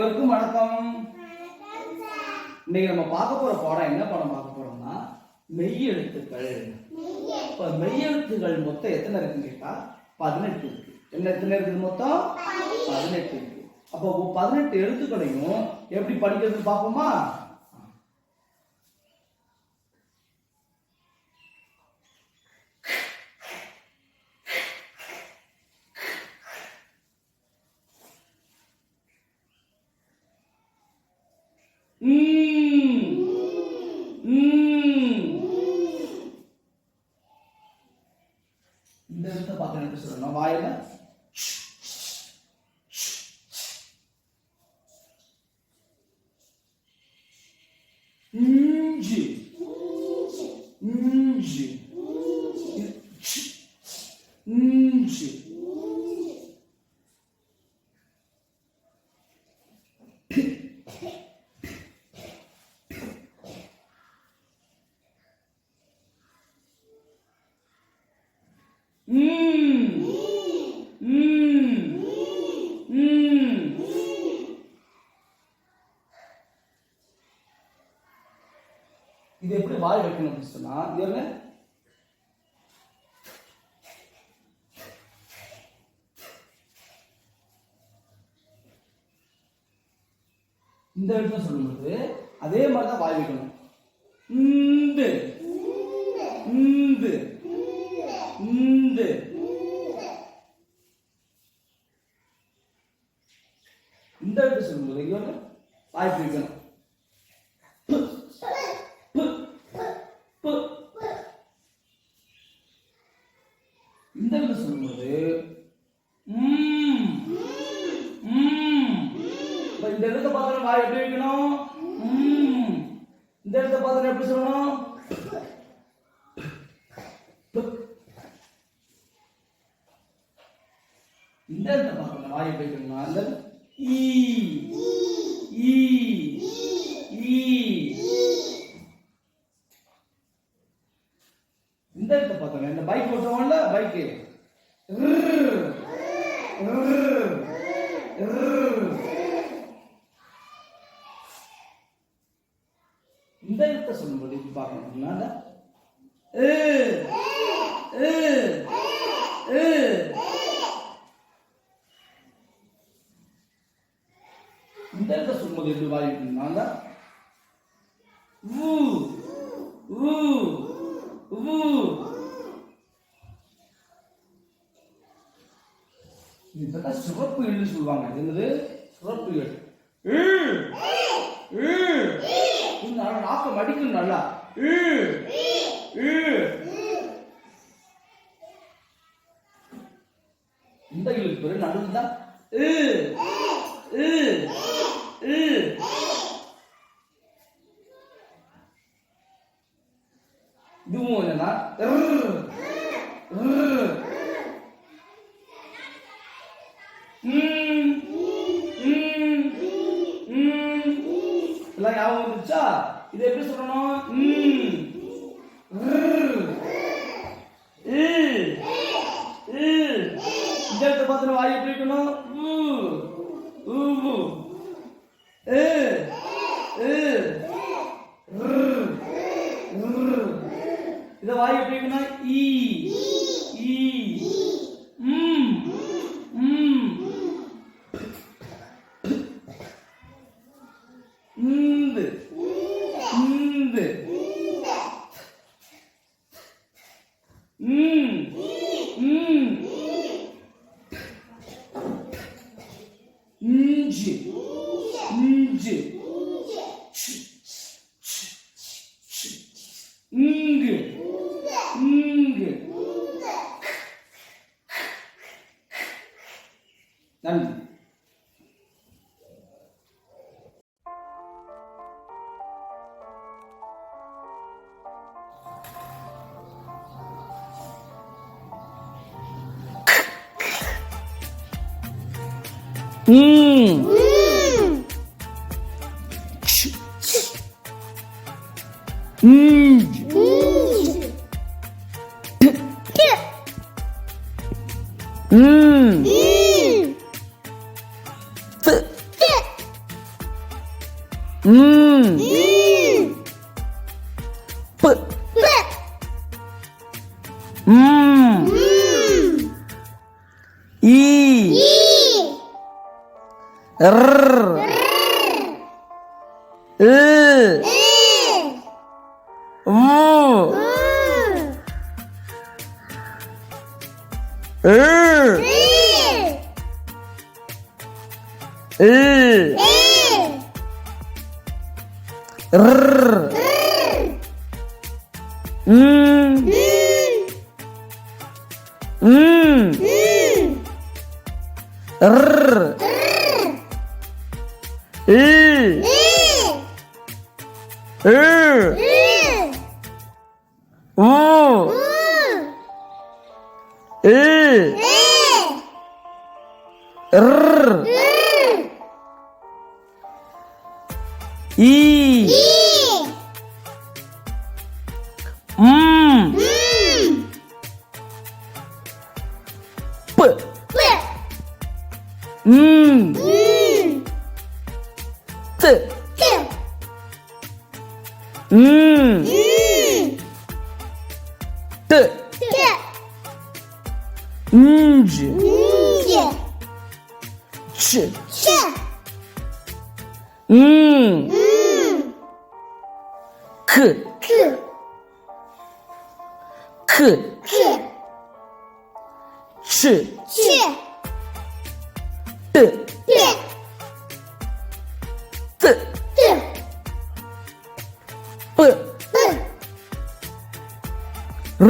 அனைவருக்கும் வணக்கம். இன்னைக்கு நம்ம பார்க்க போற பாடம் என்ன படம் பார்க்க போறோம்னா மெய்யெழுத்துக்கள் இப்ப மெய்யெழுத்துகள் மொத்தம் எத்தனை இருக்குன்னு கேட்டா பதினெட்டு இருக்கு. என்ன எத்தனை இருக்குது மொத்தம்? பதினெட்டு. இருக்கு. அப்போ பதினெட்டு எழுத்துக்களையும் எப்படி படிக்கிறது பார்ப்போமா? இந்த எழுத்தை பார்த்து எப்படி சொல்லணும் வாயில இஞ்சி இஞ்சி இஞ்சி இது எப்படி வாய் வைக்கணும் அப்படின்னு சொன்னா இது என்ன? இந்த இடத்துல சொல்லும்போது அதே மாதிரி தான் வாய் வைக்கணும் இந்த இந்த இந்த பேர் இடத்துல சொல்லும்போது இவங்க வந்து வாய் வைக்கணும் இந்த சொல்லும்போது இந்த இடத்த பார்த்தா வாய் எப்படி வைக்கணும்? இந்த இடத்த பார்த்தா எப்படி சொல்லணும்? இந்த இடத்த பார்த்தா வாய் எப்படி வைக்கணும் அந்த ஈ. இந்த இடத்த பார்த்தோம் இந்த பைக் ஓட்டுவோம்ல பைக்கு இந்த இடத்த சொல்லும்போது இப்படி பார்க்கணும்னா இந்த ஏ, சொல்லும்போது எப்படி வாங்கிக்கணும்னா இதுதான் சிறப்பு எழுதி சொல்லுவாங்க. என்னது? சிறப்பு எழு ஈ. இது நல்லா. இந்த எழுத்து பேரு நடுவில் தான். இதுவும் என்னன்னா. எல்லாம் ஞாபகம் வந்துச்சா இதை எப்படி சொல்லணும்? ம், இந்த இடத்த பார்த்து வாய் எப்படி இருக்கணும் இத வாய் எப்படி ஈ. ஈ. ம். ம். 嗯嗯嗯。 음. 음. 음. 음. 음. 음. 뿌. 음. R. L M. R L R M. M. R 우, 을, 이, 음, 뿌, 음. 是 k c c d d z z b b 嗯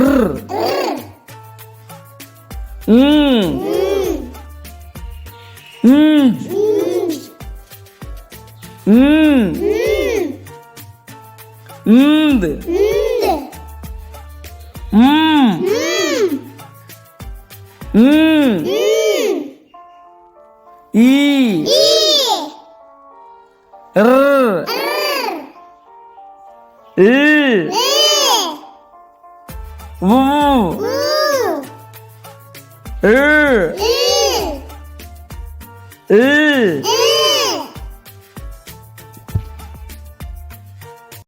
嗯嗯嗯。Mmm. Mmm. Mmm. Mmm. E. E. R. R. E. E. W. W. E. E. E. E.